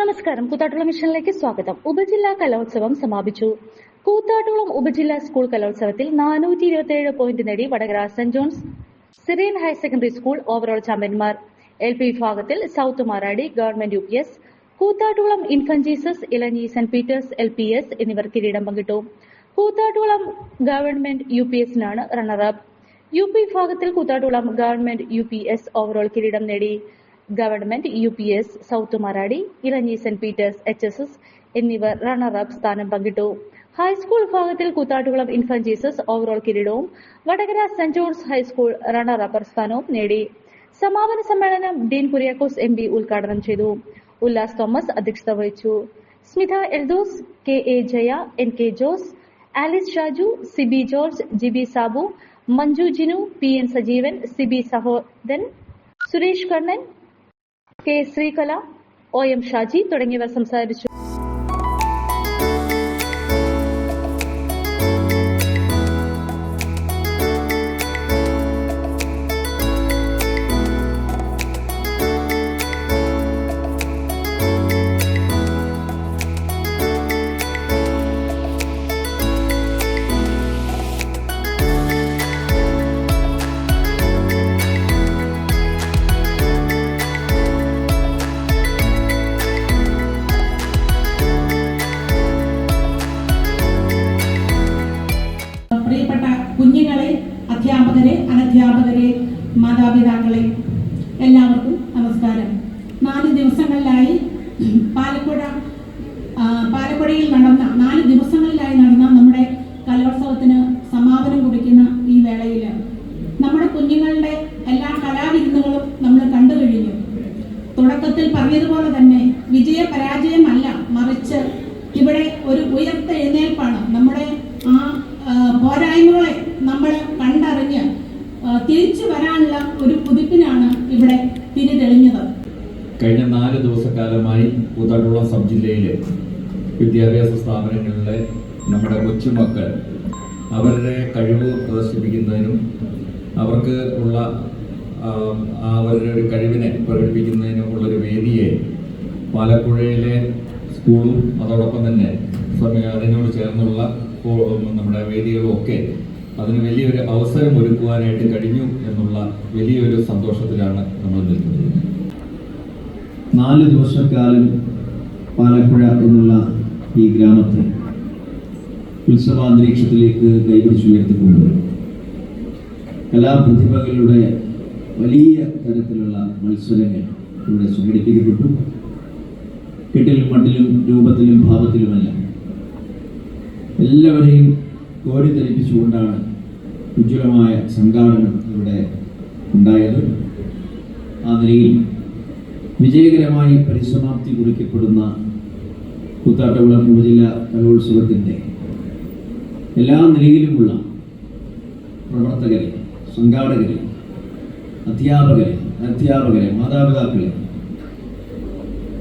നമസ്കാരം. കൂത്താട്ടുളം മിഷനിലേക്ക് സ്വാഗതം. ഉപജില്ലാ കലോത്സവം സമാപിച്ചു. കൂത്താട്ടുളം ഉപജില്ലാ സ്കൂൾ കലോത്സവത്തിൽ നാനൂറ്റി ഇരുപത്തി ഏഴ് പോയിന്റ് നേടി Vadakara saint John's Syrian higher secondary school overall ചാമ്പ്യന്മാർ. L P വിഭാഗത്തിൽ south Maradi government U P S Koothattukulam infant Jesus Jesus Elanji saint Peter's L P S എന്നിവർ കിരീടം പങ്കിട്ടു. കൂത്താട്ടുളം ഗവൺമെന്റ് യു പി എസിനാണ് റണ്ണറപ്പ് യു പി വിഭാഗത്തിൽ Koothattukulam government U P S overall കിരീടം നേടി. Government U P S south Maradi Elanji saint Peter's H S S എന്നിവർ runner up സ്ഥാനം പങ്കിട്ടു. ഹൈസ്കൂൾ വിഭാഗത്തിൽ കൂത്താട്ടുകുളം ഇൻഫൻ ജീസസ് ഓവറോൾ കിരീടവും Vadakara saint John's high school റണ്ണറപ്പർ സ്ഥാനവും നേടി. സമാപന സമ്മേളനം ഡീൻ കുര്യാക്കോസ് എം പി ഉദ്ഘാടനം ചെയ്തു. ഉല്ലാസ് തോമസ് അധ്യക്ഷത വഹിച്ചു. Smitha Eldhose K A Jaya N K Jose Alice Shaju Siby George Jiby Sabu Manju Jinu P N Sajeevan Siby സഹോദരൻ Suresh Kannan K Sreekala O M Shaji തുടങ്ങിയവർ സംസാരിച്ചു. മാതാപിതാക്കളെ എല്ലാവർക്കും നമസ്കാരം. നാല് ദിവസങ്ങളിലായി പാലക്കുഴ പാലക്കുഴയിൽ നടന്ന നാല് ദിവസങ്ങളിലായി നടന്ന നമ്മുടെ കലോത്സവത്തിന് സമാപനം കുറിക്കുന്ന ഈ വേളയിൽ നമ്മുടെ കുഞ്ഞുങ്ങളുടെ എല്ലാ കലാവിരുന്നുകളും നമ്മൾ കണ്ടു കഴിഞ്ഞു. തുടക്കത്തിൽ പറഞ്ഞതുപോലെ തന്നെ വിജയ പരാജയമല്ല മറിച്ച് ഇവിടെ ഒരു ഉയർത്തെഴുന്നേൽപ്പാണ് നമ്മുടെ ആ ആ, പോരായ്മകളെ നമ്മൾ കണ്ടറിഞ്ഞ് ആ, തിരിച്ചു വരാനുള്ള ഒരു കുതിപ്പിനാണ് ഇവിടെ തിരി തെളിഞ്ഞത് കഴിഞ്ഞ നാല് ദിവസക്കാലമായി കൂത്താട്ടുകുളം സബ് ജില്ലയിലെ വിദ്യാഭ്യാസ സ്ഥാപനങ്ങളിലെ നമ്മുടെ കൊച്ചുമക്കൾ അവരുടെ കഴിവ് പ്രദർശിപ്പിക്കുന്നതിനും അവർക്ക് ഉള്ള അവരുടെ ഒരു കഴിവിനെ പ്രകടിപ്പിക്കുന്നതിനും ഉള്ളൊരു വേദിയെ പാലപ്പുഴയിലെ സ്കൂളും അതോടൊപ്പം തന്നെ അതിനോട് ചേർന്നുള്ള നമ്മുടെ വേദികളും ഒക്കെ അതിന് വലിയൊരു അവസരം ഒരുക്കുവാനായിട്ട് കഴിഞ്ഞു എന്നുള്ള വലിയൊരു സന്തോഷത്തിലാണ് നമ്മൾ നിൽക്കുന്നത്. നാല് ദിവസക്കാലം പാലപ്പുഴ എന്നുള്ള ഈ ഗ്രാമത്തെ ഉത്സവാന്തരീക്ഷത്തിലേക്ക് എല്ലാ കലാപ്രതിഭകളുടെ വലിയ തരത്തിലുള്ള മത്സരങ്ങൾ ഇവിടെ സംഘടിപ്പിക്കപ്പെട്ടു. കെട്ടിലും മട്ടിലും രൂപത്തിലും ഭാവത്തിലുമല്ല. എല്ലാവരെയും കോരിധരിപ്പിച്ചുകൊണ്ടാണ് ഉജ്ജ്വലമായ സംഘാടനം ഇവിടെ ഉണ്ടായത്. ആ നിലയിൽ വിജയകരമായി പരിസമാപ്തി കുറിക്കപ്പെടുന്ന കൂത്താട്ടകുളം ഉപജില്ല കലോത്സവത്തിന്റെ എല്ലാ നിലയിലുമുള്ള പ്രവർത്തകരെ സംഘാടകരെ അധ്യാപകരെ അധ്യാപകരെ മാതാപിതാക്കളെ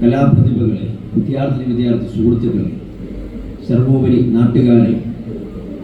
കലാപ്രതിഭകളെ വിദ്യാർത്ഥി വിദ്യാർത്ഥി സുഹൃത്തുക്കളെ സർവോപരി നാട്ടുകാരെ